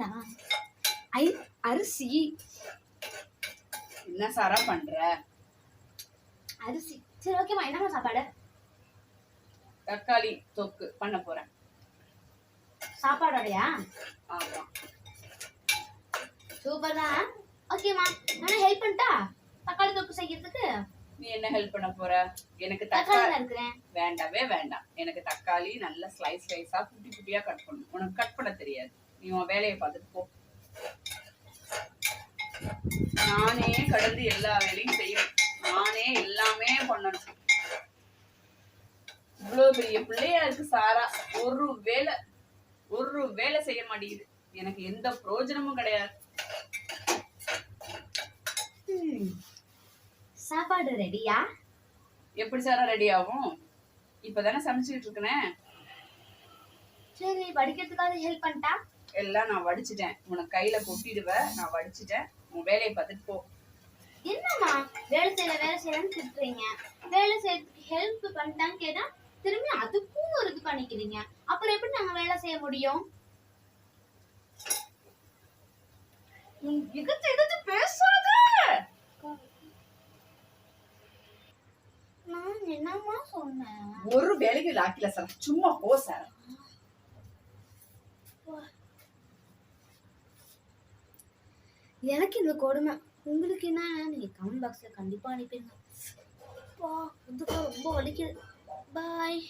சமையலா ஐ அரிசி. என்ன சாரா பண்ற? அரிசி. சரி ஓகேம்மா என்னம்மா சாப்பாடு? தக்காளி தொக்கு பண்ண போறேன். சாப்பாடோடையா? ஆமா. சூப்பர் தான். ஓகேம்மா நான் ஹெல்ப் பண்ணிட்டா? தக்காளி தொக்கு செய்யறதுக்கு? நீ என்ன ஹெல்ப் பண்ண போற? எனக்கு தக்காளி இருக்கிறேன். வேண்டாவே வேண்டாம். எனக்கு தக்காளி நல்ல ஸ்லைஸ் ஸ்லைஸா குட்டி குட்டியா கட் பண்ணணும். உனக்கு கட் பண்ண தெரியாது. நீ உன் வேலையை பார்த்துட்டு போ. நானே கடந்து எல்லா வேலையும் செய்யணும் நானே எல்லாமே பண்ணணும். இவ்வளவு பெரிய பிள்ளையா இருக்கு சாரா. ஒரு வேலை ஒரு வேலை செய்ய மாட்டேங்குது. எனக்கு எந்த பிரயோஜனமும் கிடையாது. சாப்பாடு ரெடியா? எப்படி சாரா ரெடி ஆகும்? இப்பதானே சமைச்சுக்கிட்டு இருக்கேன்? சரி வடிக்கிறதுக்காக ஹெல்ப் பண்ணிட்டா? எல்லாம் நான் வடிச்சிட்டேன். உனக்கு கையில கொட்டிடுவேன் நான் வடிச்சிட்டேன். உன் வேலையை பார்த்துட்டு போ. என்னம்மா வேலை செய்யல வேலை செய்யலன்னு திட்டுறீங்க? வேலை செய்யறதுக்கு ஹெல்ப் பண்ணிட்டான்னு கேட்டா திரும்பி அதுக்கும் ஒரு இது பண்ணிக்கிறீங்க. அப்புறம் எப்படி நாங்க வேலை செய்ய முடியும்? எதிர்த்து எதிர்த்து பேசாத நான் என்னம்மா சொன்னேன்? ஒரு வேலைக்கு லாக்கில சார். சும்மா போ சார். எனக்கு இந்த கொடுமை. உங்களுக்கு என்ன? நீங்கள் கமெண்ட் பாக்ஸில் கண்டிப்பாக அனுப்பிடுங்க. வா ரொம்ப வலிக்குது. பாய்